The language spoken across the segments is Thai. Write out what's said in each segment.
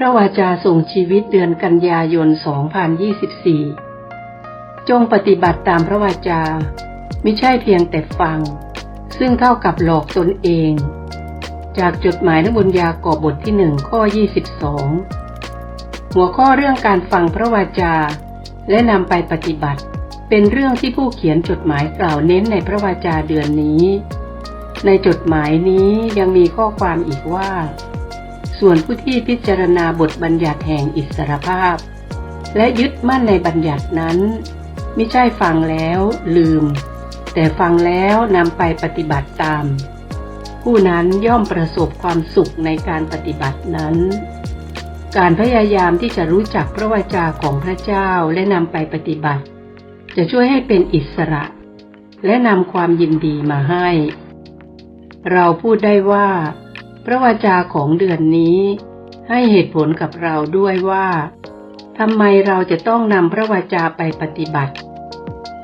พระวาจาส่งชีวิตเดือนกันยายน 2024 จงปฏิบัติตามพระวาจา ไม่ใช่เพียงแต่ฟัง ซึ่งเท่ากับหลอกตนเอง จากจดหมายนบุญยากอบบทที่หนึ่งข้อ 22 หัวข้อเรื่องการฟังพระวาจา และนำไปปฏิบัติ เป็นเรื่องที่ผู้เขียนจดหมายกล่าวเน้นในพระวาจาเดือนนี้ ในจดหมายนี้ยังมีข้อความอีกว่า ส่วนผู้ที่พิจารณาบทบัญญัติแห่งอิสรภาพ และยึดมั่นในบัญญัตินั้น ไม่ใช่ฟังแล้วลืม แต่ฟังแล้วนำไปปฏิบัติตาม ผู้นั้นย่อมประสบความสุขในการปฏิบัตินั้น การพยายามที่จะรู้จักพระวจาของพระเจ้าและนำไปปฏิบัติ จะช่วยให้เป็นอิสระ และนำความยินดีมาให้ เราพูดได้ว่า พระวจาของเดือนนี้ ให้เหตุผลกับเราด้วยว่าทำไมเราจะต้องนำพระวจาไปปฏิบัติ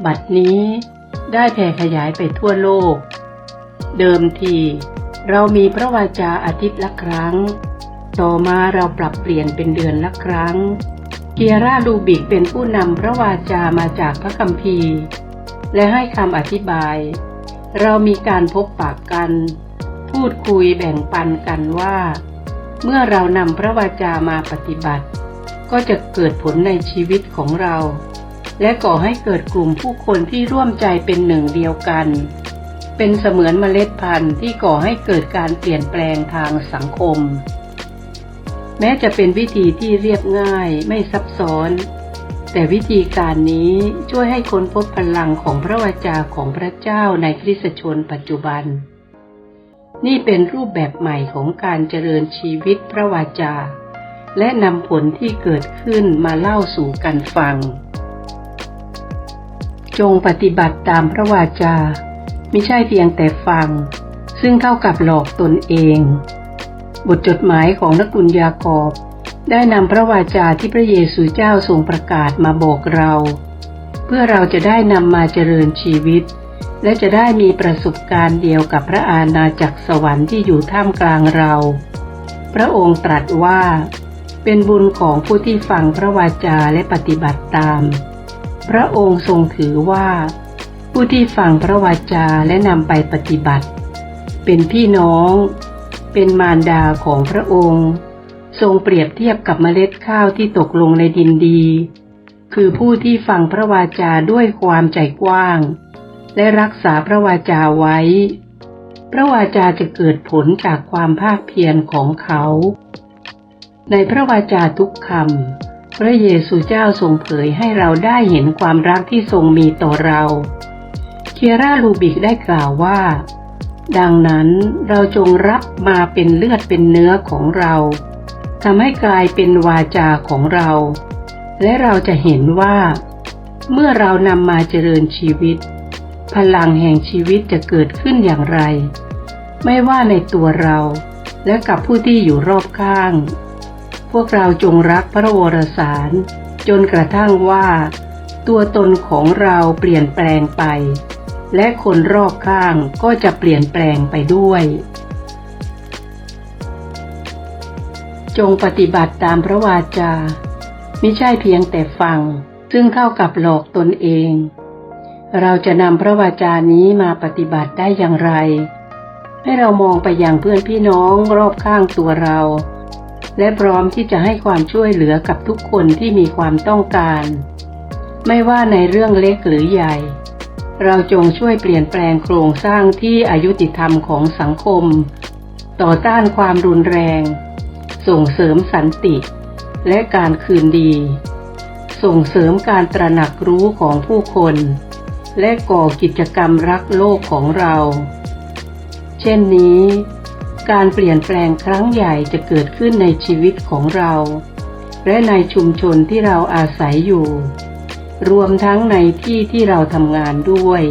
บัดนี้ได้แผ่ขยายไปทั่วโลก เดิมที เรามีพระวจาอาทิตย์ละครั้ง ต่อมาเราปรับเปลี่ยนเป็นเดือนละครั้ง เกียร่าลูบิกเป็นผู้นำพระวาจามาจากพระคัมภีร์ และให้คำอธิบาย เรามีการพบปากกัน พูดคุยแบ่งปันกันว่า เมื่อเรานำพระวาจามาปฏิบัติ ก็จะเกิดผลในชีวิตของเรา และก่อให้เกิดกลุ่มผู้คนที่ร่วมใจเป็นหนึ่งเดียวกัน เป็นเสมือนเมล็ดพันธุ์ที่ก่อให้เกิดการเปลี่ยนแปลงทางสังคม แม้จะเป็นวิธีที่เรียบง่ายไม่ซับซ้อน แต่วิธีการนี้ช่วยให้ค้นพบพลังของพระวจาของพระเจ้าในคริสตชนปัจจุบัน นี่เป็นรูปแบบใหม่ของการเจริญชีวิตพระวาจา และนำผลที่เกิดขึ้นมาเล่าสู่กันฟัง จงปฏิบัติตามพระวาจา ไม่ใช่เพียงแต่ฟัง ซึ่งเท่ากับหลอกตนเอง บทจดหมายของนักบุญยากอบได้นำพระวาจาที่พระเยซูเจ้าทรงประกาศมาบอกเรา เพื่อเราจะได้นำมาเจริญชีวิต และจะได้มีประสบการณ์เดียวกับพระอาณาจักรสวรรค์ที่อยู่ท่ามกลางเรา พระองค์ตรัสว่า เป็นบุญของผู้ที่ฟังพระวาจาและปฏิบัติตาม พระองค์ทรงถือว่า ผู้ที่ฟังพระวาจาและนำไปปฏิบัติ เป็นพี่น้อง เป็นมารดาของพระองค์ ทรงเปรียบเทียบกับเมล็ดข้าวที่ตกลงในดินดี คือผู้ที่ฟังพระวาจาด้วยความใจกว้าง และรักษาพระวาจาไว้ พระวาจาจะเกิดผลจากความภาคเพียรของเขา ในพระวาจาทุกคำพระเยซูเจ้าทรงเผยให้เราได้เห็นความรักที่ทรงมีต่อเราเคียร่าลูบิกได้กล่าวว่า ดังนั้นเราจงรับมาเป็นเลือดเป็นเนื้อของเราทำให้กลายเป็นวาจาของเรา และเราจะเห็นว่า เมื่อเรานำมาเจริญชีวิต พลังแห่งชีวิตจะเกิดขึ้นอย่างไร ไม่ว่าในตัวเราและกับผู้ที่อยู่รอบข้าง พวกเราจงรักพระวรสาร จนกระทั่งว่า ตัวตนของเราเปลี่ยนแปลงไป และคนรอบข้างก็จะเปลี่ยนแปลงไปด้วย จงปฏิบัติตามพระวาจา ไม่ใช่เพียงแต่ฟัง ซึ่งเท่ากับหลอกตนเอง เราจะนำพระวาจานี้มาปฏิบัติได้อย่างไร ให้เรามองไปยังเพื่อนพี่น้องรอบข้างตัวเรา และพร้อมที่จะให้ความช่วยเหลือกับทุกคนที่มีความต้องการ ไม่ว่าในเรื่องเล็กหรือใหญ่ เราจงช่วยเปลี่ยนแปลงโครงสร้างที่อายุติธรรมของสังคม ต่อต้านความรุนแรง ส่งเสริมสันติ และการคืนดี ส่งเสริมการตระหนักรู้ของผู้คน และก่อกิจกรรมรักโลกของเรา เช่นนี้ การเปลี่ยนแปลงครั้งใหญ่จะเกิดขึ้นในชีวิตของเรา และในชุมชนที่เราอาศัยอยู่ รวมทั้งในที่ที่เราทำงานด้วย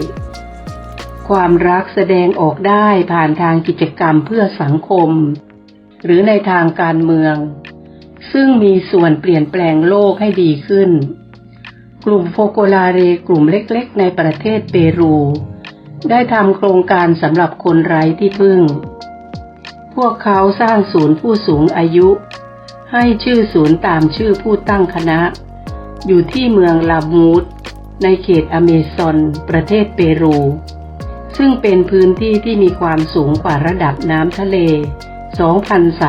ความรักแสดงออกได้ผ่านทางกิจกรรมเพื่อสังคม หรือในทางการเมือง ซึ่งมีส่วนเปลี่ยนแปลงโลกให้ดีขึ้น กลุ่มโฟโกลาเรกลุ่มเล็กๆ ในประเทศเปรู ได้ทำโครงการสำหรับคนไร้ที่พึ่ง พวกเขาสร้างศูนย์ผู้สูงอายุ ให้ชื่อศูนย์ตามชื่อผู้ตั้งคณะ อยู่ที่เมืองลามูดในเขตอเมซอน ประเทศเปรู ซึ่งเป็นพื้นที่ที่มีความสูงกว่าระดับน้ำทะเล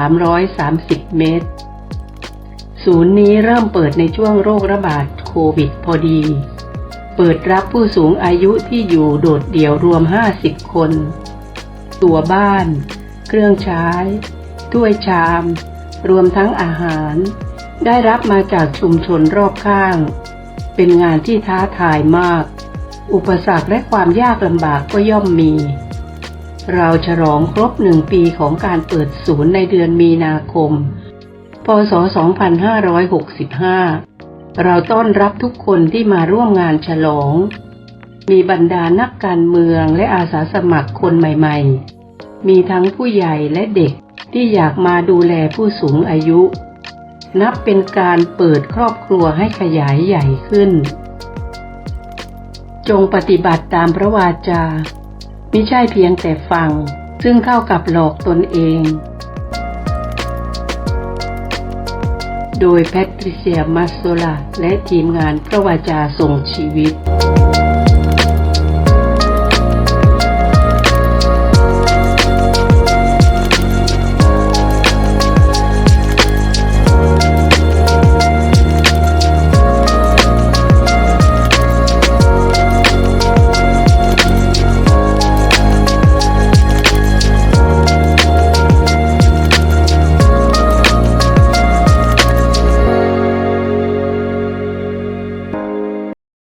2,330 เมตร ศูนย์นี้เริ่มเปิดในช่วงโรคระบาด ควิดพอดี เปิดรับผู้สูงอายุที่อยู่โดดเดี่ยวรวม 50 คน ตัวบ้าน เครื่องใช้ ถ้วยชาม รวมทั้งอาหาร ได้รับมาจากชุมชนรอบข้าง เป็นงานที่ท้าทายมาก อุปสรรคและความยากลำบากก็ย่อมมี เราฉลองครบหนึ่งปีของการเปิดศูนย์ในเดือนมีนาคมพศ 2565 เราต้อนรับทุกคนที่มาร่วมงานฉลอง มีบรรดานักการเมืองและอาสาสมัครคนใหม่ๆ มีทั้งผู้ใหญ่และเด็กที่อยากมาดูแลผู้สูงอายุ นับเป็นการเปิดครอบครัวให้ขยายใหญ่ขึ้น จงปฏิบัติตามพระวาจา ไม่ใช่เพียงแต่ฟัง ซึ่งเท่ากับหลอกตนเอง โดยแพทริเซียมาสโซลาและทีมงานพระวาจาส่งชีวิต